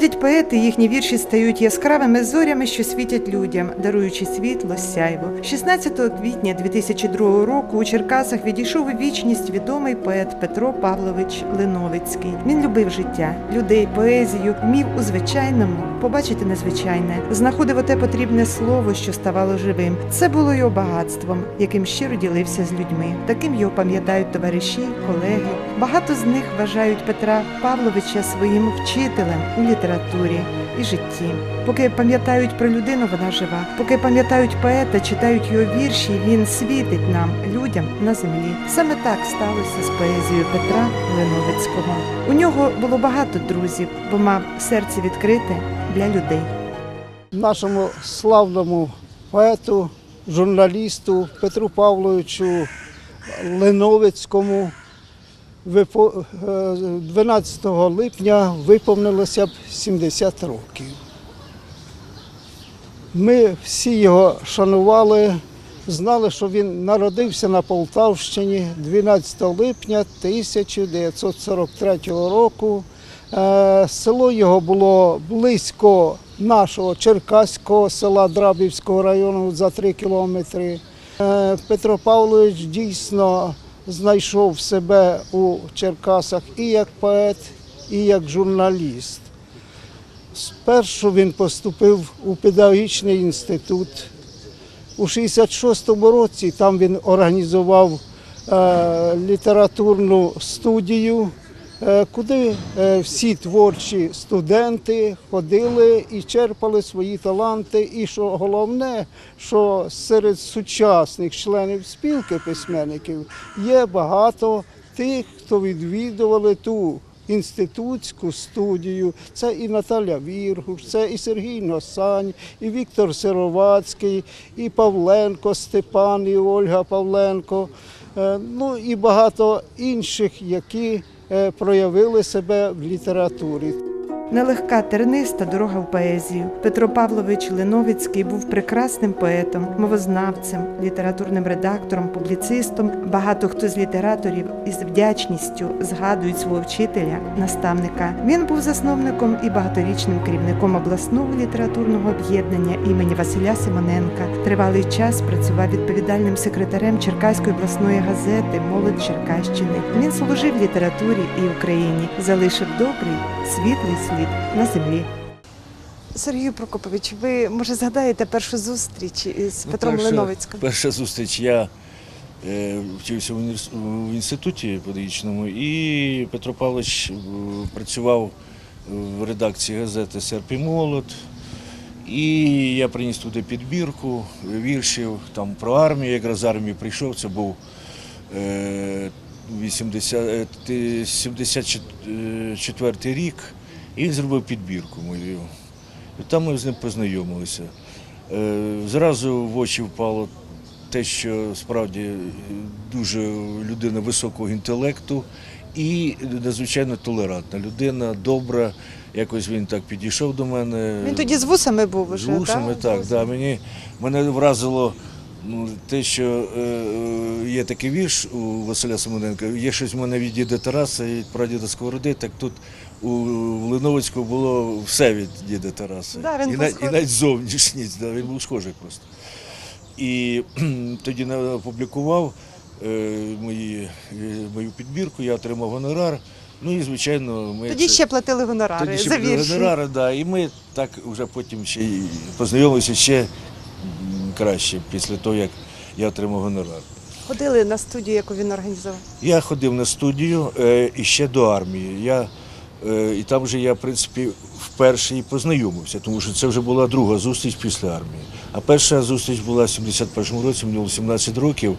Коли відходять поети, їхні вірші стають яскравими зорями, що світять людям, даруючи світло, сяйво. 16 квітня 2002 року у Черкасах відійшов у вічність відомий поет Петро Павлович Леновицький. Він любив життя, людей, поезію, вмів у звичайному побачити незвичайне, знаходив оте потрібне слово, що ставало живим. Це було його багатством, яким щиро ділився з людьми. Таким його пам'ятають товариші, колеги. Багато з них вважають Петра Павловича своїм вчителем у літературі і житті. Поки пам'ятають про людину, вона жива. Поки пам'ятають поета, читають його вірші, він світить нам, людям на землі. Саме так сталося з поезією Петра Леновицького. У нього було багато друзів, бо мав серце відкрите для людей. нашому славному поету, журналісту Петру Павловичу Леновицькому 12 липня виповнилося б 70 років. Ми всі його шанували, знали, що він народився на Полтавщині 12 липня 1943 року. Е, Село його було близько нашого Черкаського села Драбівського району за 3 кілометри. Е, Петро Павлович дійсно знайшов себе у Черкасах і як поет, і як журналіст. Спершу він поступив у педагогічний інститут. У 66-му році там він організував е, літературну студію, куди е, всі творчі студенти ходили і черпали свої таланти. І що головне, що серед сучасних членів спілки письменників є багато тих, хто відвідували ту інститутську студію. Це і Наталя Віргуш, це і Сергій Носань, і Віктор Сировацький, і Павленко Степан, і Ольга Павленко. Е, Ну і багато інших, які е, проявили себе в літературі. Нелегка терниста дорога в поезію. Петро Павлович Леновицький був прекрасним поетом, мовознавцем, літературним редактором, публіцистом. Багато хто з літераторів із вдячністю згадують свого вчителя, наставника. Він був засновником і багаторічним керівником обласного літературного об'єднання імені Василя Симоненка. Тривалий час працював відповідальним секретарем Черкаської обласної газети Молодь Черкащини. Він служив літературі і Україні, залишив добрий, світлий слід на землі. Сергію Прокопович, ви може згадаєте першу зустріч із Ну, Петром перша- Леновицьким? Перша зустріч я е, вчився в, універс... в інституті педагогічному, і Петро Павлович е, працював в редакції газети Серп і молод. І я приніс туди підбірку віршів там про армію. Якраз з армії прийшов. Це був е, 80, ти- 74 рік, і він зробив підбірку мою. І там ми з ним познайомилися. Е, Зразу в очі впало те, що справді е, дуже людина високого інтелекту і надзвичайно толерантна людина, добра. Якось він так підійшов до мене. Він тоді з вусами був уже, З вушами, так? так. Да, мені, мене вразило ну, те, що е, е, є такий вірш у Василя Семененка, є щось в мене від діда Тараса і від прадіда Сковороди, так тут у Линовицького було все від діда Тараса. Да, він і, був на- і навіть зовнішність, да, він був схожий просто. І тоді опублікував е, мої, е, мою підбірку, я отримав гонорар. Ну і звичайно, ми Тоді це- ще платили гонорари тоді ще за вірші. гонорари, да, і ми так вже потім ще познайомилися ще краще після того, як я отримав гонорар. Ходили на студію, яку він організував. Я ходив на студію е, і ще до армії. Я, е, і там вже я, в принципі, вперше і познайомився, тому що це вже була друга зустріч після армії. А перша зустріч була в 71-му році, мені було 17 років.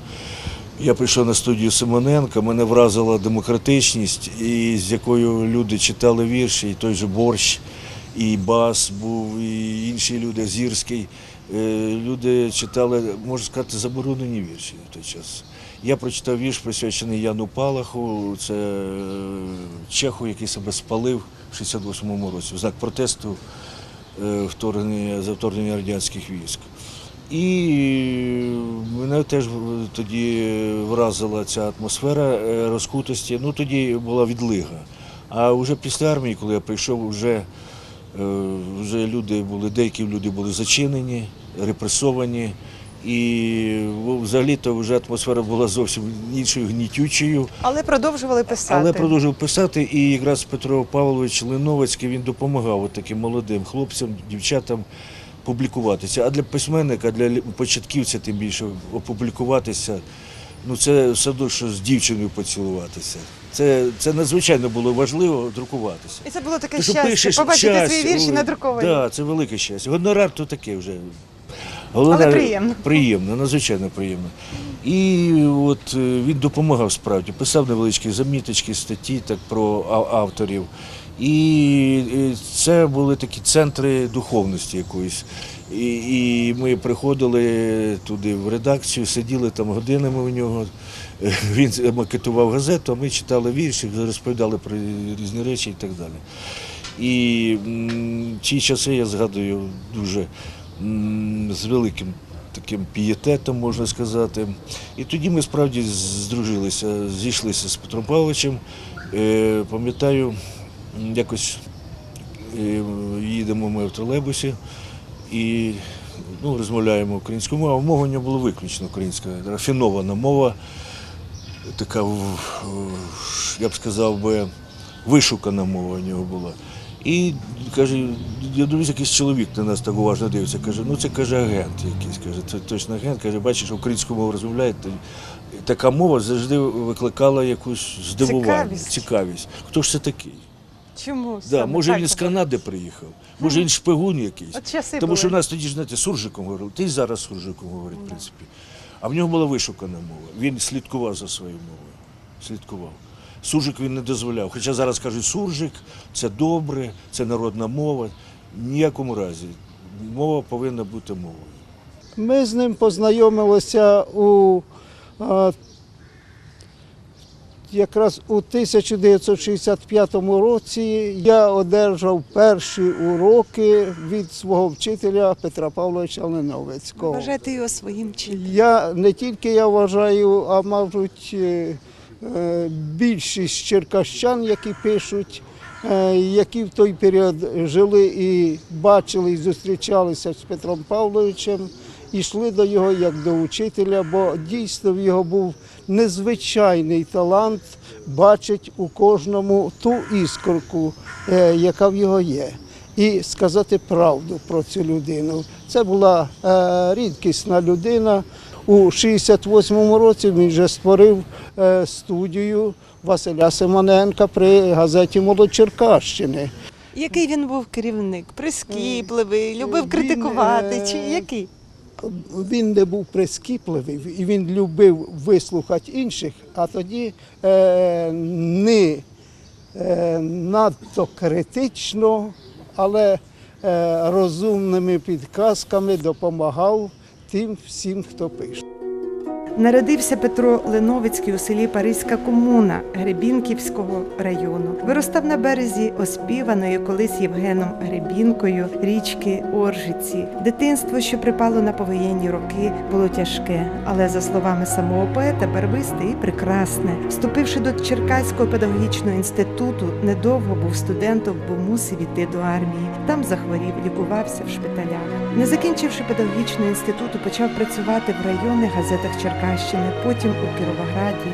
Я прийшов на студію Симоненка, мене вразила демократичність, і з якою люди читали вірші, і той же борщ, і бас був, і інші люди, Зірський. Е, Люди читали, можна сказати, заборонені вірші в той час. Я прочитав вірш, присвячений Яну Палаху, це е, Чеху, який себе спалив в 68-му році в знак протесту е, вторгнення, за вторгнення радянських військ. І мене теж тоді вразила ця атмосфера розкутості. Ну тоді була відлига. А вже після армії, коли я прийшов, вже, вже люди були, деякі люди були зачинені, репресовані. І взагалі-то вже атмосфера була зовсім іншою гнітючою. Але продовжували писати. Але продовжив писати, і якраз Петро Павлович Леновецький він допомагав таким молодим хлопцям, дівчатам публікуватися. А для письменника, для початківця, тим більше опублікуватися, ну це все одно, що з дівчиною поцілуватися. Це, це надзвичайно було важливо друкуватися. І це було таке Ти щастя, пишеш побачити щастя, свої вірші надруковані. Да, це велике щастя. Гонорар то таке вже. Головне, Але приємно. Приємно, надзвичайно приємно. І от е, він допомагав справді, писав невеличкі заміточки, статті так про авторів. І е, це були такі центри духовності якоїсь. І, і ми приходили туди в редакцію, сиділи там годинами у нього. Е, Він макетував газету, а ми читали вірші, розповідали про різні речі і так далі. І м, ті часи я згадую дуже з великим таким пієтетом, можна сказати. І тоді ми справді здружилися, зійшлися з Петром Павловичем. Е, пам'ятаю, якось е, їдемо ми в тролейбусі і ну, розмовляємо українською мовою. Мова у нього була виключно українська, рафінована мова, така, я б сказав би, вишукана мова у нього була. І каже, я дивлюсь, якийсь чоловік на нас так уважно дивиться. Каже, ну це каже агент якийсь. Каже, це точно агент. Каже, бачиш, українську мову розмовляє. Така мова завжди викликала якусь здивування, Цікавість. цікавість. Хто ж це такий? Чому? Да, може він з? Канади приїхав, може він шпигун якийсь. От часи Тому були. що в нас тоді ж знаєте, суржиком говорили. Ти й зараз суржиком говорить, в принципі. А в нього була вишукана мова. Він слідкував за своєю мовою. Слідкував. Суржик він не дозволяв. Хоча зараз кажуть, суржик це добре, це народна мова. Ніякому разі. Мова повинна бути мовою. Ми з ним познайомилися у а, якраз у 1965 році. Я одержав перші уроки від свого вчителя Петра Павловича Леновецького. Вважайте його своїм вчителем. Я не тільки я вважаю, а мабуть е, більшість черкащан, які пишуть, е, які в той період жили і бачили, і зустрічалися з Петром Павловичем, йшли до його як до учителя, бо дійсно в його був незвичайний талант бачить у кожному ту іскорку, е, яка в його є і сказати правду про цю людину. Це була е, рідкісна людина. У 68-му році він вже створив е, студію Василя Симоненка при газеті Молод Черкащини. Який він був керівник? Прискіпливий, любив критикувати. е, Чи який? Він не був прискіпливий і він любив вислухати інших, а тоді е, не е, надто критично, але е, розумними підказками допомагав тим всім, хто пише. Народився Петро Леновицький у селі Паризька комуна Гребінківського району. Виростав на березі оспіваної колись Євгеном Гребінкою річки Оржиці. Дитинство, що припало на повоєнні роки, було тяжке, але за словами самого поета, барвисте і прекрасне. Вступивши до Черкаського педагогічного інституту, недовго був студентом, бо мусив іти до армії. Там захворів, лікувався в шпиталях. Не закінчивши педагогічного інституту, почав працювати в районних газетах Черкащини, потім у Кіровограді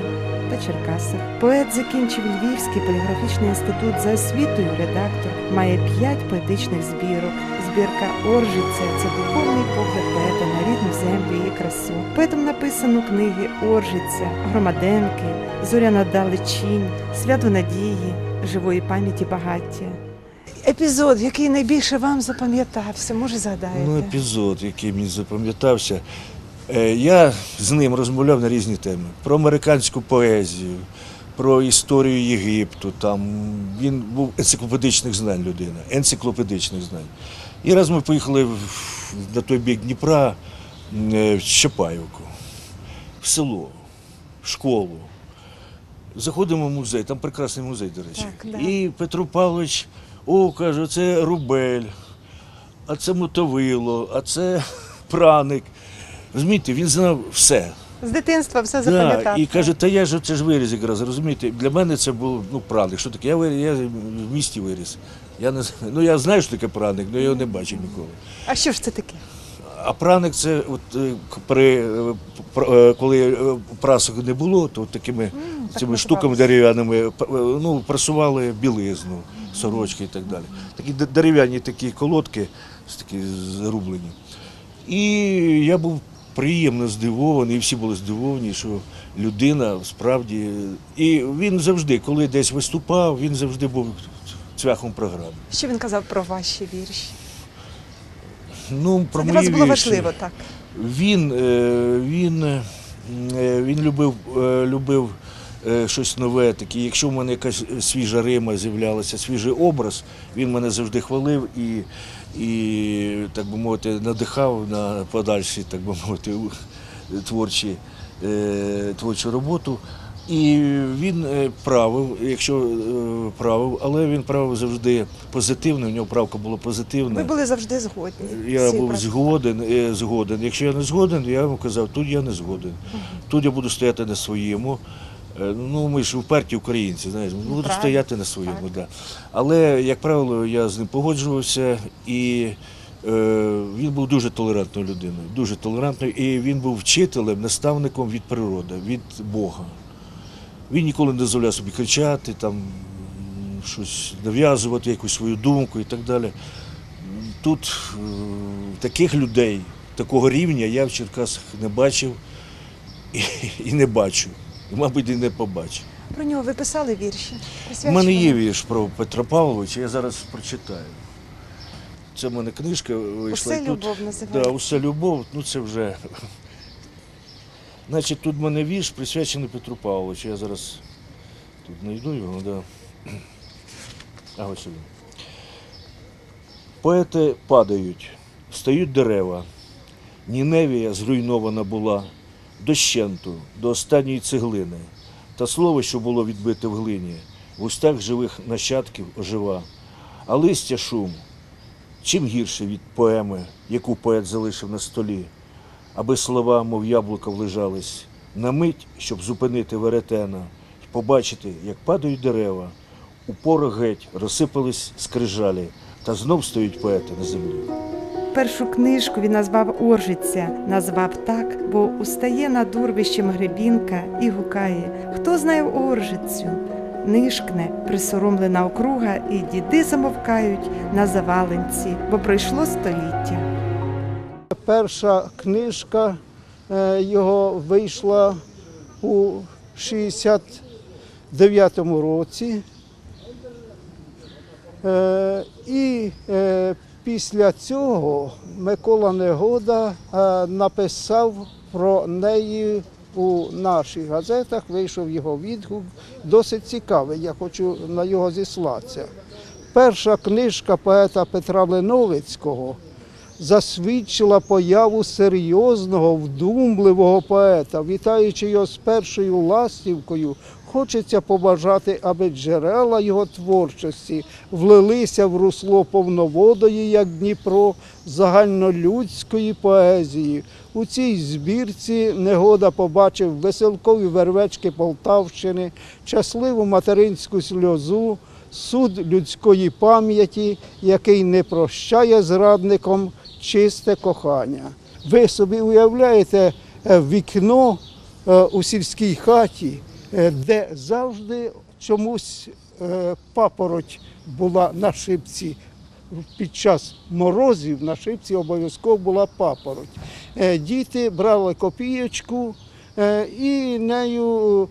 та Черкасах. Поет закінчив Львівський поліграфічний інститут за освітою редактор. Має п'ять поетичних збірок. Збірка Оржиця це духовний погляд поета на рідну землю і красу. Поетом написано книги Оржиця, Громаденки, Зоряна Далечінь, Свято Надії, Живої пам'яті багаття. Епізод, який найбільше вам запам'ятався, може згадаєте? Ну, епізод, який мені запам'ятався. Е, Я з ним розмовляв на різні теми. Про американську поезію, про історію Єгипту. Там. Він був енциклопедичних знань людина, енциклопедичних знань. І раз ми поїхали на той бік Дніпра е, в Чапаївку, в село, в школу. Заходимо в музей, там прекрасний музей, до речі. Так, да. І Петро Павлович, о, каже, це Рубель, а це Мотовило, а це праник. Розумієте, він знав все. З дитинства все Да, запам'ятав. і каже, та я ж це ж виріс якраз, розумієте? Для мене це був ну, праник. Що таке? Я, виріс, я в місті виріс. Я, не, ну, я знаю, що таке праник, але я його не бачив ніколи. А що ж це таке? А праник це от е, при е, е, коли прасок не було, то такими так цими штуками дерев'яними ну, прасували білизну, сорочки і так далі. Такі дерев'яні такі колодки, такі зарублені. І я був приємно здивований, і всі були здивовані, що людина справді. І він завжди, коли десь виступав, він завжди був цвяхом програми. Що він казав про ваші вірші? Ну, про Це для вас було вірші. важливо, так. Він, е, він, е, він любив, е, любив щось нове, таке. Якщо в мене якась свіжа рима з'являлася, свіжий образ, він мене завжди хвалив і, і так би мовити, надихав на подальші, так би мовити, творчі, е, творчу роботу. І він е, правив, якщо е, правив, але він правив завжди позитивно, у нього правка була позитивна. Ви були завжди згодні. Я був правда. згоден, згоден. Якщо я не згоден, я йому казав, тут я не згоден. Тут я буду стояти на своєму. Е, Ну, ми ж вперті українці, знаєш, буду правильно, стояти на своєму. так. Да. Але, як правило, я з ним погоджувався і е, він був дуже толерантною людиною, дуже толерантною, і він був вчителем, наставником від природи, від Бога. Він ніколи не дозволяв собі кричати, там, щось нав'язувати, якусь свою думку і так далі. Тут е, таких людей, такого рівня я в Черкасах не бачив і, і не бачу. І, мабуть, і не побачу. Про нього ви писали вірші? У мене є вірш про Петра Павловича, я зараз прочитаю. Це в мене книжка вийшла. Усе і тут, любов да, усе любов, ну це вже. Значить, тут в мене вірш присвячений Петру Павловичу. Я зараз тут знайду його, да. А ось він. Поети падають, встають дерева. Ніневія зруйнована була дощенту, до останньої цеглини. Та слово, що було відбите в глині, в устах живих нащадків ожива. А листя шум, чим гірше від поеми, яку поет залишив на столі, аби слова, мов яблука, влежались, на мить, щоб зупинити веретена, і побачити, як падають дерева, у порох геть розсипались скрижалі, та знов стоять поети на землі. Першу книжку він назвав Оржиця, назвав так, бо устає над урвищем гребінка і гукає Хто знає Оржицю? Нишкне присоромлена округа, і діди замовкають на заваленці, бо пройшло століття. Перша книжка е, його вийшла у 69-му році. Е, І е, після цього Микола Негода е, написав про неї у наших газетах, вийшов його відгук. Досить цікавий, я хочу на його зіслатися. Перша книжка поета Петра Леновицького засвідчила появу серйозного, вдумливого поета. Вітаючи його з першою ластівкою, хочеться побажати, аби джерела його творчості влилися в русло повноводої, як Дніпро, загальнолюдської поезії. У цій збірці негода побачив веселкові вервечки Полтавщини, щасливу материнську сльозу, суд людської пам'яті, який не прощає зрадникам чисте кохання. Ви собі уявляєте е, вікно е, у сільській хаті, де завжди чомусь е, папороть була на шипці. Під час морозів на шипці обов'язково була папороть. Е, Діти брали копієчку е, і нею е,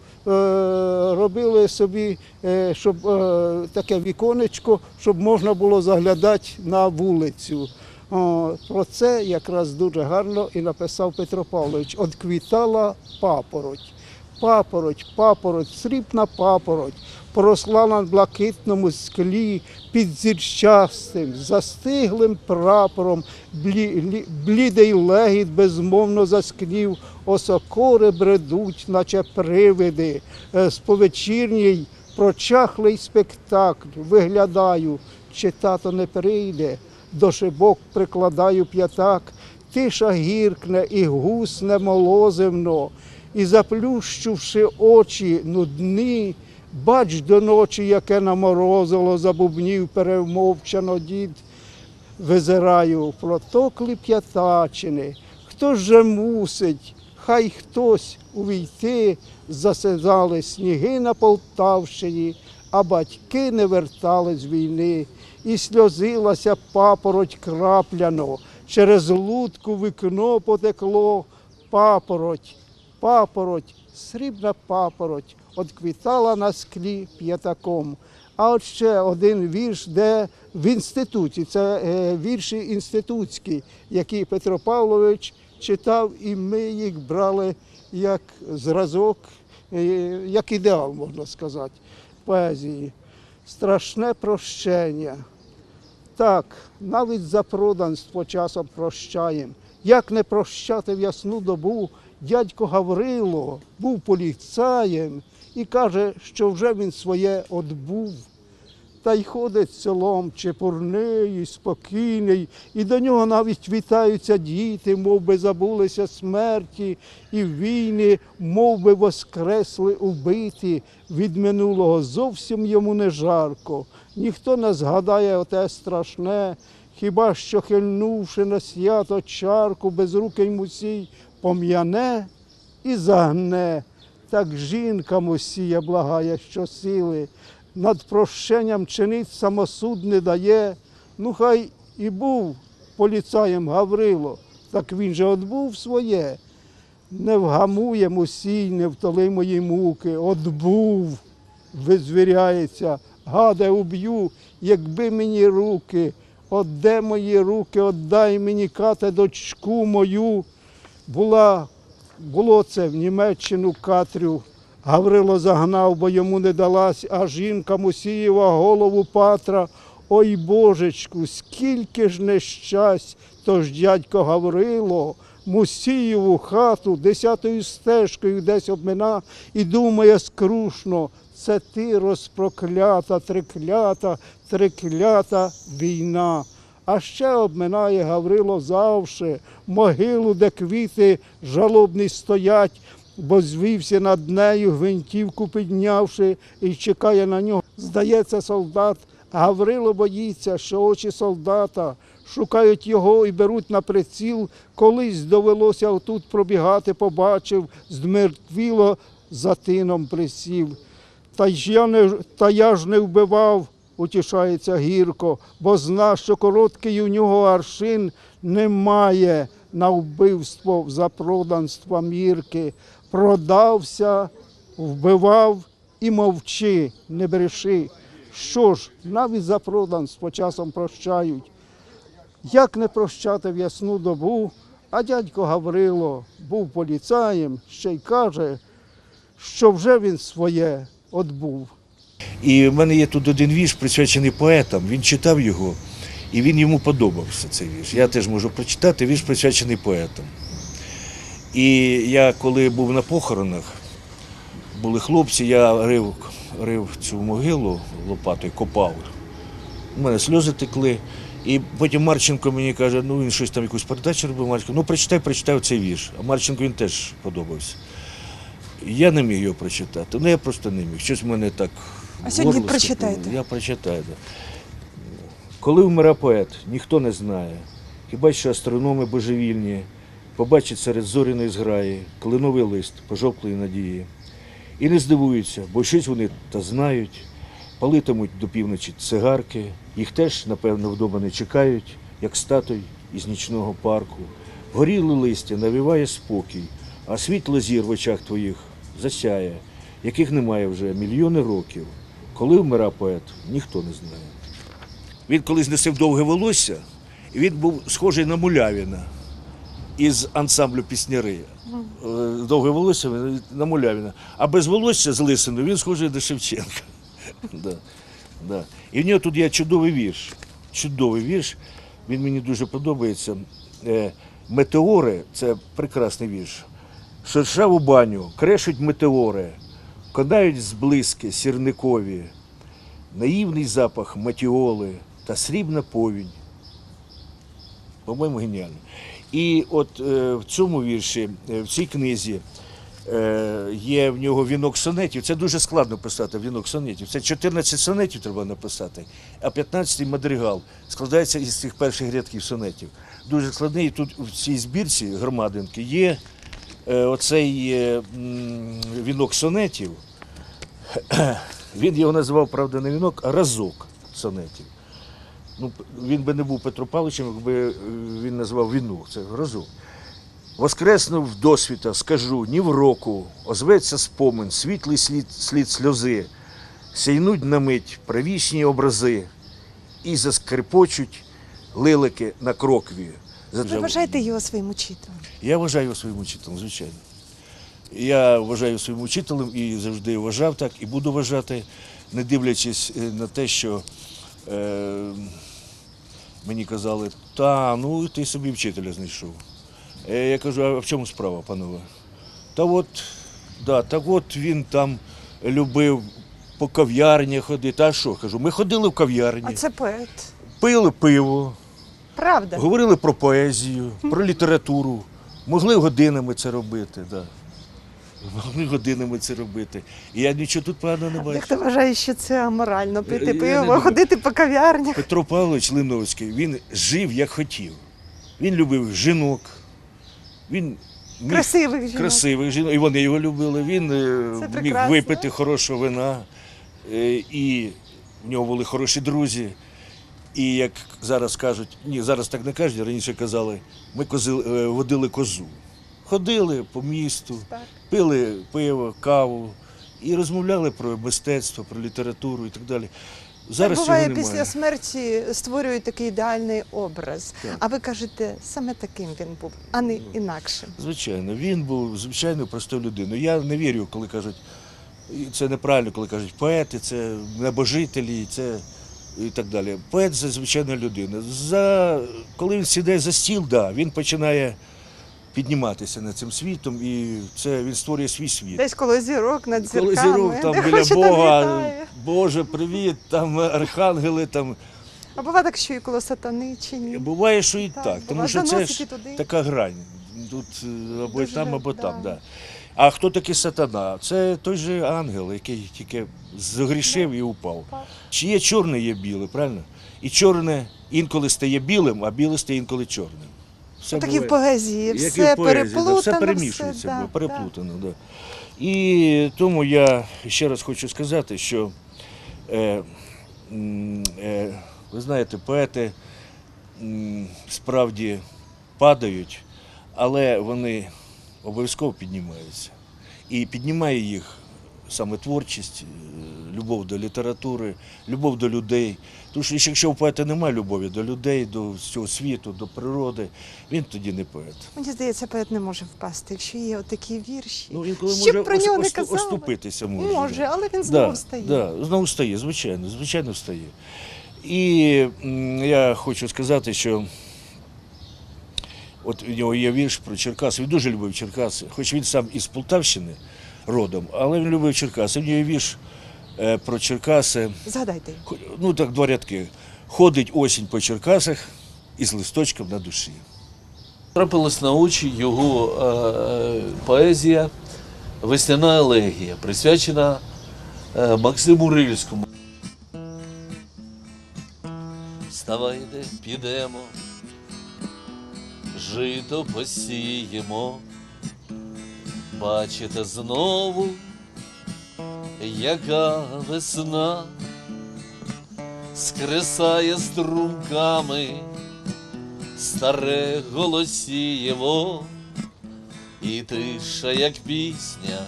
робили собі, е, щоб е, таке віконечко, щоб можна було заглядати на вулицю. Про це якраз дуже гарно і написав Петро Павлович. Отквітала папороть. Папороть, папороть, срібна папороть, поросла на блакитному склі під зірчастим, застиглим прапором, блі, лі- блідий легіт безмовно заскнів, осокори бредуть, наче привиди, Е, з повечірній прочахлий спектакль, виглядаю, чи тато не прийде, до шибок прикладаю п'ятак, тиша гіркне, і гусне молозивно, і заплющивши очі нудні, бач до ночі, яке наморозило, забубнів перемовчано дід. Визираю в протоклі п'ятачини. Хто ж же мусить, хай хтось увійти, засидали сніги на Полтавщині, а батьки не вертали з війни, і сльозилася папороть крапляно, через лудку вікно потекло папороть, папороть, срібна папороть, отквітала на склі п'ятаком. А от ще один вірш, де в інституті, це е, вірші інститутські, які Петро Павлович читав, і ми їх брали як зразок, е, як ідеал, можна сказати, поезії. Страшне прощення. Так, навіть за проданство часом прощаєм. Як не прощати в ясну добу, дядько Гаврило був поліцаєм і каже, що вже він своє одбув. Та й ходить селом чепурний, спокійний, і до нього навіть вітаються діти, мов би забулися смерті, і війни, мов би воскресли убиті. Від минулого зовсім йому не жарко. Ніхто не згадає оте страшне, хіба що хильнувши на свято чарку, без безрукий мусій пом'яне і загне. Так жінка мусія благає щосили, над прощенням чинить самосуд не дає. Ну хай і був поліцаєм Гаврило, так він же отбув своє. Не вгамує мусій, не втоли мої муки, отбув, визвіряється, гаде уб'ю, якби мені руки, отде мої руки, отдай мені кате дочку мою. Була, було це в Німеччину Катрю. Гаврило загнав, бо йому не далась, а жінка Мусієва голову Патра. Ой Божечку, скільки ж нещасть, тож дядько Гаврило, Мусієву хату десятою стежкою десь обмина і думає скрушно, це ти розпроклята, триклята, триклята війна. А ще обминає Гаврило завше могилу, де квіти жалобні стоять, бо звівся над нею, гвинтівку піднявши, і чекає на нього. Здається, солдат. Гаврило боїться, що очі солдата шукають його і беруть на приціл. Колись довелося отут пробігати, побачив, здмертвіло за тином присів. Та ж я не та я ж не вбивав, утішається гірко, бо зна, що короткий у нього аршин немає на вбивство за проданства мірки. Продався, вбивав і мовчи, не бреши. Що ж, навіть за проданство часом прощають. Як не прощати в ясну добу, а дядько Гаврило був поліцаєм, ще й каже, що вже він своє отбув. І в мене є тут один вірш, присвячений поетам. Він читав його, і він йому подобався цей вірш. Я теж можу прочитати вірш, присвячений поетам. І я, коли був на похоронах, були хлопці, я рив, рив цю могилу лопатою, копав. У мене сльози текли. І потім Марченко мені каже, ну він щось там якусь передачу робив. Марченко, ну прочитай, прочитай цей вірш. А Марченко він теж подобався. Я не міг його прочитати. Ну я просто не міг. Щось в мене так. А сьогодні горло прочитайте. Я прочитаю. Да. Коли вмира поет, ніхто не знає. Хіба що астрономи божевільні побачать серед зоряної зграї кленовий лист пожовклої надії. І не здивуються, бо щось вони та знають, палитимуть до півночі цигарки, їх теж, напевно, вдома не чекають, як статуй із нічного парку. Горіле листя навіває спокій, а світло зір в очах твоїх засяє, яких немає вже мільйони років. Коли вмира поет, ніхто не знає. Він колись носив довге волосся, і він був схожий на Мулявіна із ансамблю пісняри. Е, Довге волосся на Мулявіна. А без волосся з лисиною він схожий до Шевченка. Да, да. І в нього тут є чудовий вірш. Чудовий вірш. Він мені дуже подобається. Е, Метеори це прекрасний вірш. Шершаву баню крешуть метеори, конають зблиски сірникові, наївний запах матіоли та срібна повінь. По-моєму, геніально. І от е, в цьому вірші, е, в цій книзі, е, є в нього вінок сонетів. Це дуже складно писати вінок сонетів. Це 14 сонетів треба написати, а 15-й мадригал складається із цих перших рядків сонетів. Дуже складний. І тут в цій збірці громадинки є е, оцей вінок сонетів. Він його називав, правда, не вінок, а разок сонетів. Ну, він би не був Петро Павловичем, якби е, він назвав вінок, це разок. Воскреснув досвіта, скажу, ні в року, озветься спомин, світлий слід, слід сльози, сяйнуть на мить правічні образи і заскрипочуть лилики на крокві. Ви вважаєте його своїм учителем? Я вважаю його своїм учителем, звичайно. Я вважаю своїм учителем і завжди вважав так, і буду вважати, не дивлячись е, на те, що е, мені казали, та ну ти собі вчителя знайшов. Е, я кажу, а в чому справа, панове? Та от, да, так от він там любив по кав'ярні ходити. А що? Кажу, ми ходили в кав'ярні, А це поет. пили пиво. Правда? Говорили про поезію, про літературу. Могли годинами це робити, да. Могли годинами це робити. І я нічого тут поганого не бачу. Дехто вважає, що це аморально пити пиво, ходити по кав'ярнях. Петро Павлович Линовський, він жив як хотів. Він любив жінок, він міг Красивих жінок. красивих жінок, і вони його любили. Він е, Це міг прекрасно. випити хорошого вина, е, і в нього були хороші друзі. І як зараз кажуть, ні, зараз так не кажуть, раніше казали, ми кози, е, водили козу. Ходили по місту. Пили пиво, каву і розмовляли про мистецтво, про літературу і так далі. Зараз так буває після смерті створюють такий ідеальний образ. Так. А ви кажете, саме таким він був, а не інакшим. Звичайно, він був звичайно простою людиною. Я не вірю, коли кажуть, це неправильно, коли кажуть поети, це небожителі, це і так далі. Поет це звичайна людина. За, коли він сідає за стіл, да, він починає підніматися над цим світом, і це він створює свій світ. Десь коло зірок над зірками, зірок там біля Бога. Боже, привіт, там архангели, там А буває так, що і коло сатани чи ні. Буває, що і Так, так, тому що це ж туди. така грань. Тут е, або Дуже, там, або да. там. Да. А хто такий сатана? Це той же ангел, який тільки загрішив і. Упав. Чи є чорне, є біле, правильно? І чорне інколи стає білим, а біле стає інколи чорним. Все Так і в поезії, Як і все в поезії, да, переплутано. все перемішується, все, да, переплутано. Да. І тому я ще раз хочу сказати, що е, е, ви знаєте, поети справді падають, але вони обов'язково піднімаються. І піднімає їх саме творчість, е, любов до літератури, любов до людей. Тому що якщо у поета немає любові до людей, до цього світу, до природи, він тоді не поет. Мені здається, поет не може впасти, якщо є отакі вірші. Ну, інколи Що може про нього не казали? оступитися може. Може, але він знову да, встає. Да, знову встає, звичайно, звичайно встає. І я хочу сказати, що от у нього є вірш про Черкаси. Він дуже любив Черкаси, хоч він сам із Полтавщини родом, але він любив Черкаси. У нього вірш е, про Черкаси. Згадайте. Ну так, два рядки. Ходить осінь по Черкасах із листочком на душі. Трапилась на очі його е, поезія Весняна елегія, присвячена е, Максиму Рильському. Вставайте, підемо, жито посіємо. Бачите знову, яка весна скресає струмками старе голосієво, і тиша, як пісня,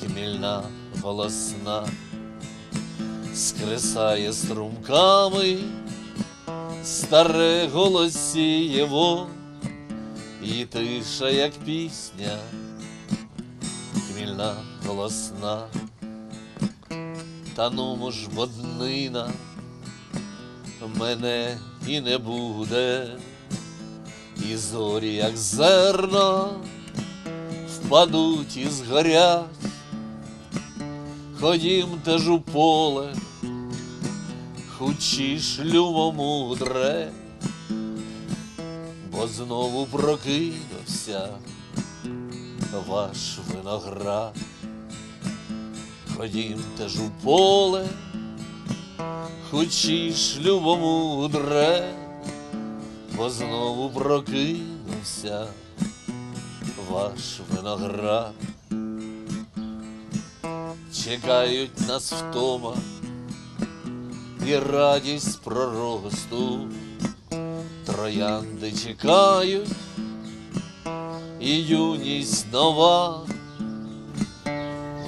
хмільна голосна, скресає струмками, старе голосієво, і тиша, як пісня, хмільна голосна, та ну ж воднина. Мене і не буде, і зорі, як зерна, впадуть і згорять. Ходім теж у поле, хучі шлюмо мудре, бо знову прокинувся ваш виноград. Ходімте ж у поле, хочеш любомудре, бо знову прокинувся ваш виноград. Чекають нас втома і радість проросту, троянди чекають, і юність нова,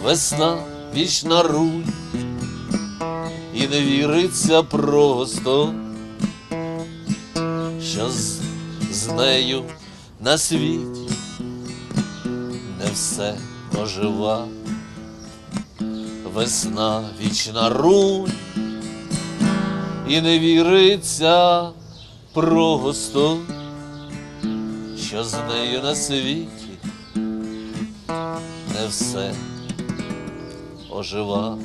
весна вічна руль, і не віриться просто, що з, з нею на світі не все ожива. Весна вічна руль, і не віриться просто, що з нею на світі не все ожива.